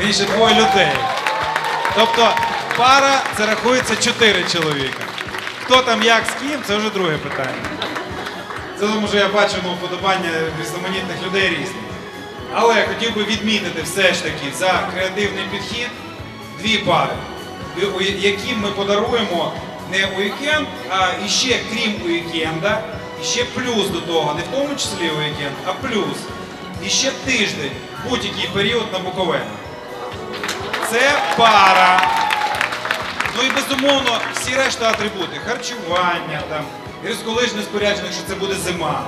Вірніше, двоє людей. Тобто пара це рахується чотири чоловіка. Хто там як з ким, це вже друге питання. Це тому, що я бачу ну, вподобання різноманітних людей різні. Але я хотів би відмітити все ж таки за креативний підхід дві пари, і- яким ми подаруємо не уікенд, а іще крім уікенда, іще плюс до того, не в тому числі уікенд, а плюс. Іще тиждень, будь-який період на Буковелі. Це пара. Ну і безумовно всі решта атрибути. Харчування, там, гірськолижне спорядження, якщо це буде зима.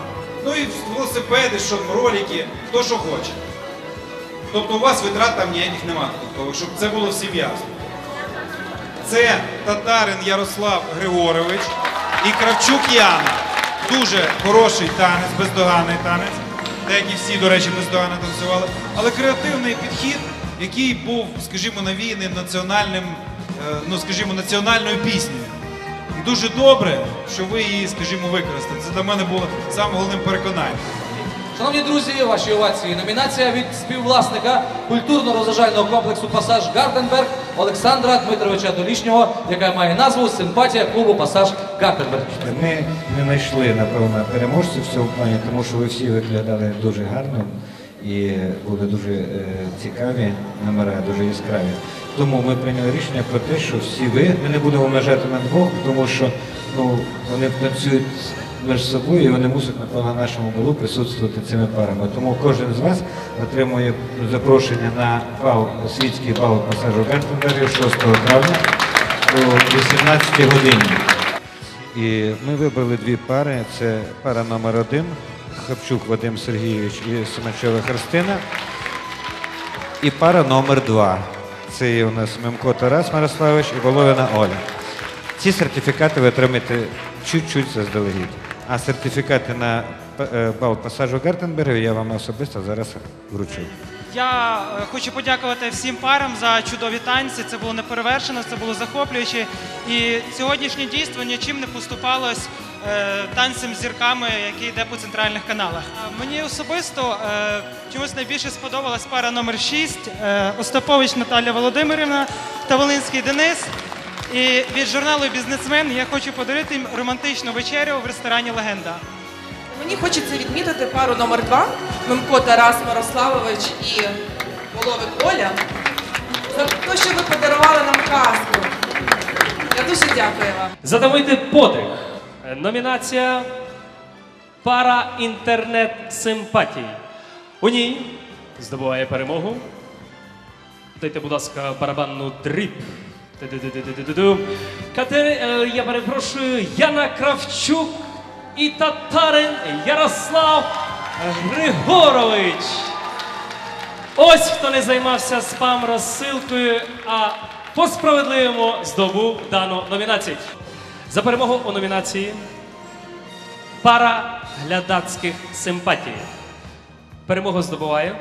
Ну і велосипеди, що ролики, хто що хоче. Тобто у вас витрат там ніяких немає додаткових, щоб це було всім ясно. Це татарин Ярослав Григорович і Кравчук Яна. Дуже хороший танець, бездоганний танець. Деякі всі, до речі, бездоганно танцювали. Але креативний підхід, який був, скажімо, навіяний національним, е, ну скажімо, національною піснею. І дуже добре, що ви її, скажімо, використали. Це для мене було самим головним переконанням. Шановні друзі, ваші овації. Номінація від співвласника культурно-розважального комплексу Пасаж Гарденберг Олександра Дмитровича Долішнього, яка має назву Симпатія клубу Пасаж Гарденберг. Ми не знайшли, напевно, переможців в цьому плані, тому що ви всі виглядали дуже гарно і були дуже е, цікаві номера, дуже яскраві. Тому ми прийняли рішення про те, що всі ви, ми не будемо межати на двох, тому що ну, вони танцюють між собою і вони мусять, на нашому балу присутствувати цими парами. Тому кожен з вас отримує запрошення на бал, світський бал пасажу Гартенбергу 6 травня о 18 годині. І ми вибрали дві пари. Це пара номер один Хапчук Вадим Сергійович і Семачова Христина. І пара номер два. Це є у нас Мемко Тарас Мирославович і Воловина Оля. Ці сертифікати ви отримаєте чуть-чуть заздалегідь. А сертифікати на е, бал пасажу Гартенбергу я вам особисто зараз вручу. Я е, хочу подякувати всім парам за чудові танці. Це було неперевершено, це було захоплююче. І сьогоднішнє дійство нічим не поступалось е, танцем з зірками, який йде по центральних каналах. Мені особисто е, чомусь найбільше сподобалась пара номер 6 е, Остапович Наталя Володимирівна та Волинський Денис. І від журналу Бізнесмен я хочу подарити їм романтичну вечерю в ресторані Легенда. Мені хочеться відмітити пару номер два Мимко Тарас Мирославович і Воловик Оля за те, що ви подарували нам казку. Я дуже дякую вам. Затамуйте подих. Номінація Пара інтернет симпатій. У ній здобуває перемогу. Дайте, будь ласка, барабанну дріб. Катери... е, Я перепрошую, Яна Кравчук і татарин Ярослав Григорович. Ось хто не займався спам розсилкою, а по справедливому здобув дану номінацію. За перемогу у номінації Пара глядацьких симпатій. Перемогу здобуває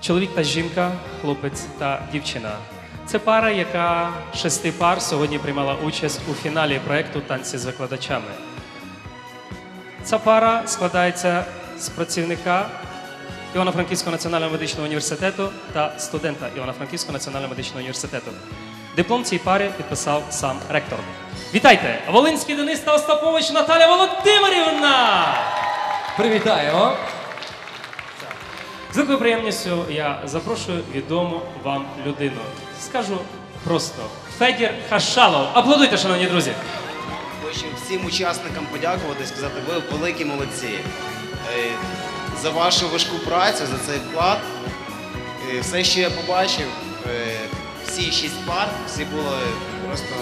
чоловік та жінка, хлопець та дівчина. Це пара, яка шести пар сьогодні приймала участь у фіналі проєкту Танці з викладачами. Ця пара складається з працівника Івано-Франківського національного медичного університету та студента Івано-Франківського національного медичного університету. Диплом цій парі підписав сам ректор. Вітайте! Волинський Денис та Остапович Наталя Володимирівна! Привітаємо! З великою приємністю я запрошую відому вам людину. Скажу просто Федір Хашалов. Аплодуйте, шановні друзі! Хочу всім учасникам подякувати, сказати, ви великі молодці. Е, За вашу важку працю, за цей вклад. Е, Все, що я побачив, е, всі шість пар, всі були просто.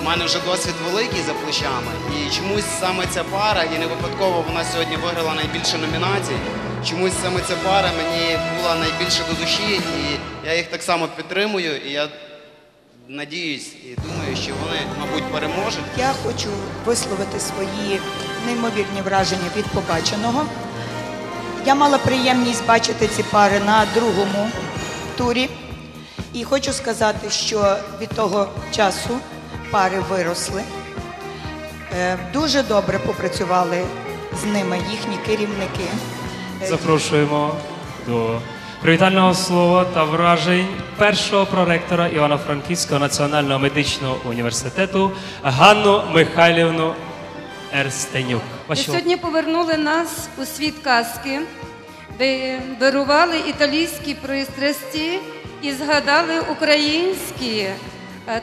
У мене вже досвід великий за плечами. І чомусь саме ця пара, і не випадково вона сьогодні виграла найбільше номінацій. Чомусь саме ця пара мені була найбільше до душі, і я їх так само підтримую. І я надіюсь і думаю, що вони, мабуть, переможуть. Я хочу висловити свої неймовірні враження від побаченого. Я мала приємність бачити ці пари на другому турі. І хочу сказати, що від того часу пари виросли. Е, Дуже добре попрацювали з ними їхні керівники. Е, Запрошуємо до привітального слова та вражень першого проректора Івано-Франківського національного медичного університету Ганну Михайлівну Ерстенюк. Ви сьогодні повернули нас у світ казки, де вирували італійські пристрасті і згадали українські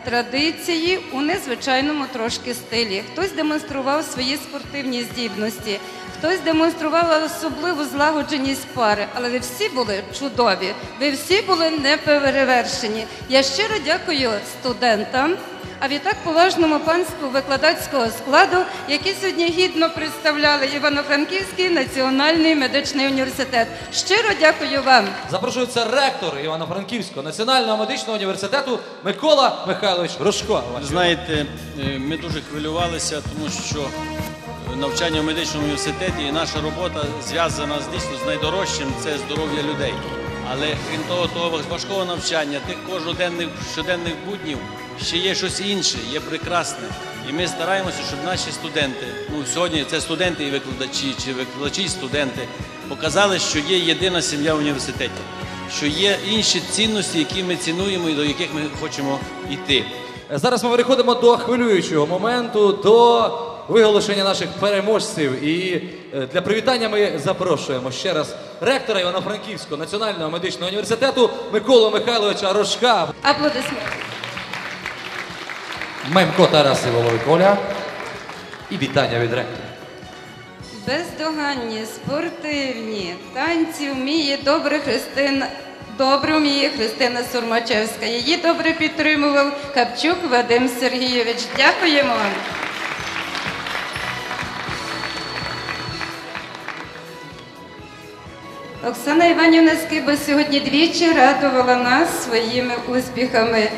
традиції у незвичайному трошки стилі. Хтось демонстрував свої спортивні здібності, хтось демонстрував особливу злагодженість пари, але ви всі були чудові, ви всі були неперевершені. Я щиро дякую студентам. А відтак поважному панську викладацького складу, які сьогодні гідно представляли Івано-Франківський національний медичний університет. Щиро дякую вам. Запрошується ректор Івано-Франківського національного медичного університету Микола Михайлович Рожко. Знаєте, е, ми дуже хвилювалися, тому що навчання в медичному університеті і наша робота зв'язана з дійсно з найдорожчим це здоров'я людей. Але крім того, того важкого навчання, тих кожноденних щоденних буднів, ще є щось інше, є прекрасне. І ми стараємося, щоб наші студенти, ну сьогодні це студенти і викладачі, чи викладачі і студенти, показали, що є єдина сім'я в університеті, що є інші цінності, які ми цінуємо і до яких ми хочемо йти. Зараз ми переходимо до хвилюючого моменту, до виголошення наших переможців. І е, для привітання ми запрошуємо ще раз ректора Івано-Франківського національного медичного університету Миколу Михайловича Рожка. Аплодисменти. Мемко Тарас Іволовий. І вітання від ректора. Бездоганні, спортивні, танці вміє добре Христина. Добре вміє Христина Сурмачевська. Її добре підтримував Капчук Вадим Сергійович. Дякуємо. Оксана Іванівна Скиба сьогодні двічі радувала нас своїми успіхами.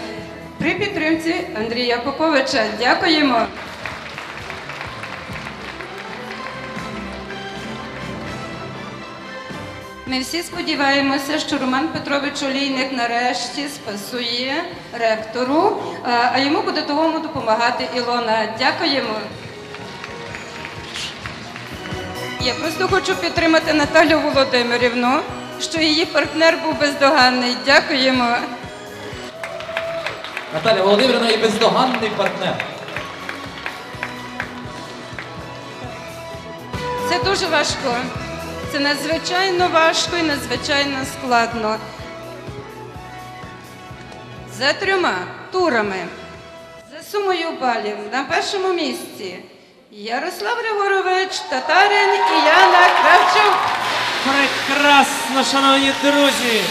При підтримці Андрія Поповича. Дякуємо. Ми всі сподіваємося, що Роман Петрович Олійник нарешті спасує ректору, а а йому буде тому допомагати Ілона. Дякуємо. Я просто хочу підтримати Наталю Володимирівну, що її партнер був бездоганний. Дякуємо. Наталя Володимирівна і бездоганний партнер. Це дуже важко. Це надзвичайно важко і надзвичайно складно. За трьома турами, за сумою балів на першому місці Ярослав Григорович, Татарин і Яна Кравчук. Прекрасно, шановні друзі!